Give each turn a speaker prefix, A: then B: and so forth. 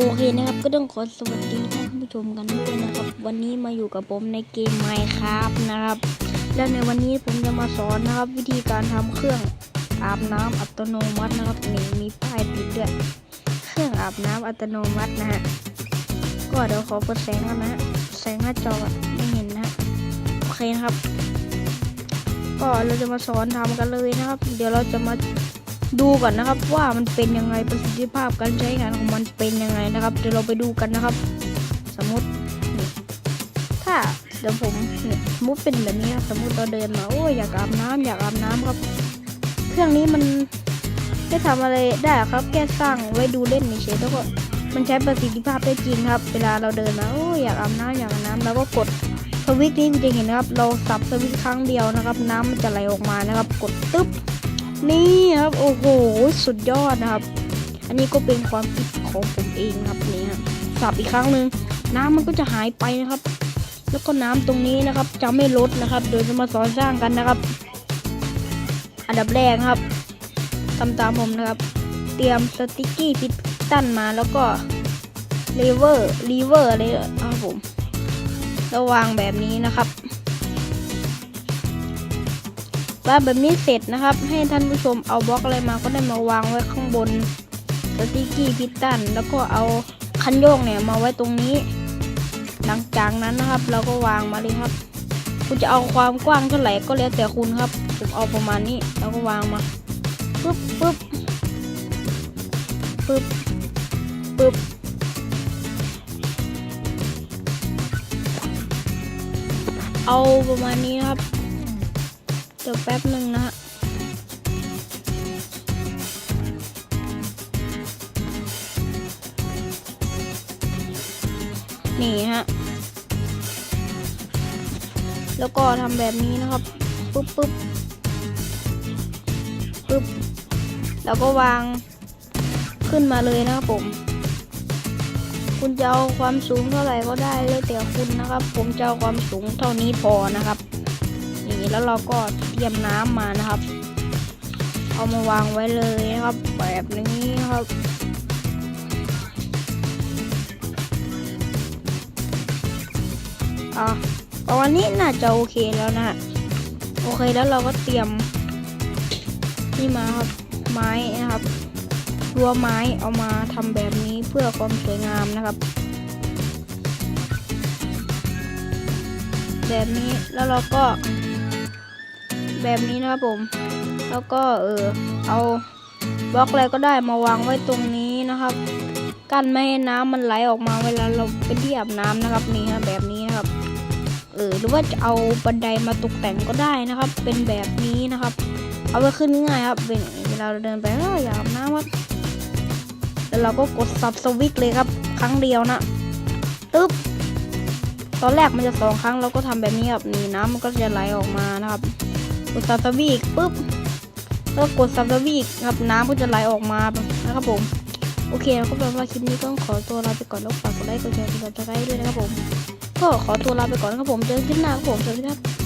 A: โอเคนะครับก็ต้องขอสวัสดีท่านผู้ชมกันด้วยนะครับ วันนี้มาอยู่กับผมในเกม Minecraft นะครับ แล้วในวันนี้ผมจะมาสอนนะครับ วิธีการทำเครื่องอาบน้ำอัตโนมัตินะครับนี่มีป้ายติดด้วยเครื่องอาบน้ำอัตโนมัตินะฮะก็เดี๋ยวขอเปิดแสงก่อนนะแสงหน้าจออะไม่เห็นนะโอเคนะครับ ก็เราจะมาสอนทำกันเลยนะครับ เดี๋ยวเราจะมา ดูก่อนนะครับว่ามันเป็นยังไงประสิทธิภาพการใช้งานของมันเป็นยังไงนะครับเดี๋ยวเราไปดูกันนะครับ สมมติถ้าเดี๋ยวผมเนี่ยสมมติเป็นแบบนี้นะสมมติเราเดินมาโอ้ยอยากอาบน้ำอยากอาบน้ำครับ เครื่องนี้มันไม่ทำอะไรได้ครับแค่สร้างไว้ดูเล่นเฉยๆแล้วก็มันใช้ประสิทธิภาพได้จริงครับ เวลาเราเดินมาโอ้ยอยากอาบน้ำอยากอาบน้ำเราก็กดสวิตช์นี้จะเห็นนะครับ เราสับสวิตช์ครั้งเดียวนะครับ น้ำมันจะไหลออกมานะครับ กดตึ๊บ นี่ครับโอ้โหสุดยอดนะครับ อันนี้ก็เป็นความคิดของผมเองครับนี่ครับสับอีกครั้งหนึ่งน้ำมันก็จะหายไปนะครับ แล้วก็น้ำตรงนี้นะครับ จะไม่ลดนะครับ โดยจะมาสอนสร้างกันนะครับ อันดับแรกครับทำตามผมนะครับ เตรียมสติกกี้พิตตันมาแล้วก็เลเวอร์ลีเวอร์อะไรนะครับผมระวางแบบนี้นะครับ วางแบบนี้เสร็จนะครับ ให้ท่านผู้ชมเอาบล็อกอะไรมาก็ได้มาวางไว้ข้างบนสติกกี้พิตตันแล้วก็เอาคันโยกเนี่ยมาไว้ตรงนี้ หลังจากนั้นนะครับ เราก็วางมาเลยครับ คุณจะเอาความกว้างเท่าไหร่ก็แล้วแต่คุณครับผมเอาประมาณนี้แล้วก็วางมาปึ๊บปึ๊บปึ๊บปึ๊บเอาประมาณนี้ครับ ดี๋ยวแป๊บหนึ่งนะนี่ฮะ แล้วก็ทำแบบนี้นะครับ ปึ๊บปึ๊บปึ๊บ แล้วก็วางขึ้นมาเลยนะครับผม คุณจะเอาความสูงเท่าไหร่ก็ได้เลยแต่คุณนะครับ ผมจะเอาความสูงเท่านี้พอนะครับ นี่แล้วเราก็เตรียมน้ำมานะครับ เอามาวางไว้เลยนะครับ แบบนี้ครับอะประมาณนี้น่าจะโอเคแล้วนะฮะโอเคแล้วเราก็เตรียมนี่มาครับไม้นะครับรั้วไม้เอามาทำแบบนี้เพื่อความสวยงามนะครับ แบบนี้แล้วเราก็ แบบนี้นะครับผม แล้วก็เออเอาบล็อกอะไรก็ได้มาวางไว้ตรงนี้นะครับ กั้นไม่ให้น้ำมันไหลออกมาเวลาเราไปที่อาบน้ำนะครับนี่ครับแบบนี้นะครับ เออหรือว่าจะเอาบันไดมาตกแต่งก็ได้นะครับ เป็นแบบนี้นะครับ เอาไว้ขึ้นง่ายครับเวลาเราเดินไปเอออยากอาบน้ำครับแล้วเราก็กดสับสวิตเลยครับ ครั้งเดียวนะตึ๊บตอนแรกมันจะสองครั้งเราก็ทำแบบนี้ครับนี่น้ำมันก็จะไหลออกมานะครับ ดซับสวีกปุ๊บแล้วกดซับสวีกครับน้ำก็จะไหลออกมานะครับผม โอเคแล้วก็แปลว่าคลิปนี้ต้องขอตัวลาไปก่อนแล้วฝากกดไลค์กดแชร์กดติดตามด้วยนะครับผม ก็ขอตัวลาไปก่อนนะครับผมเจอกันคลิปหน้าครับผมสวัสดีครับ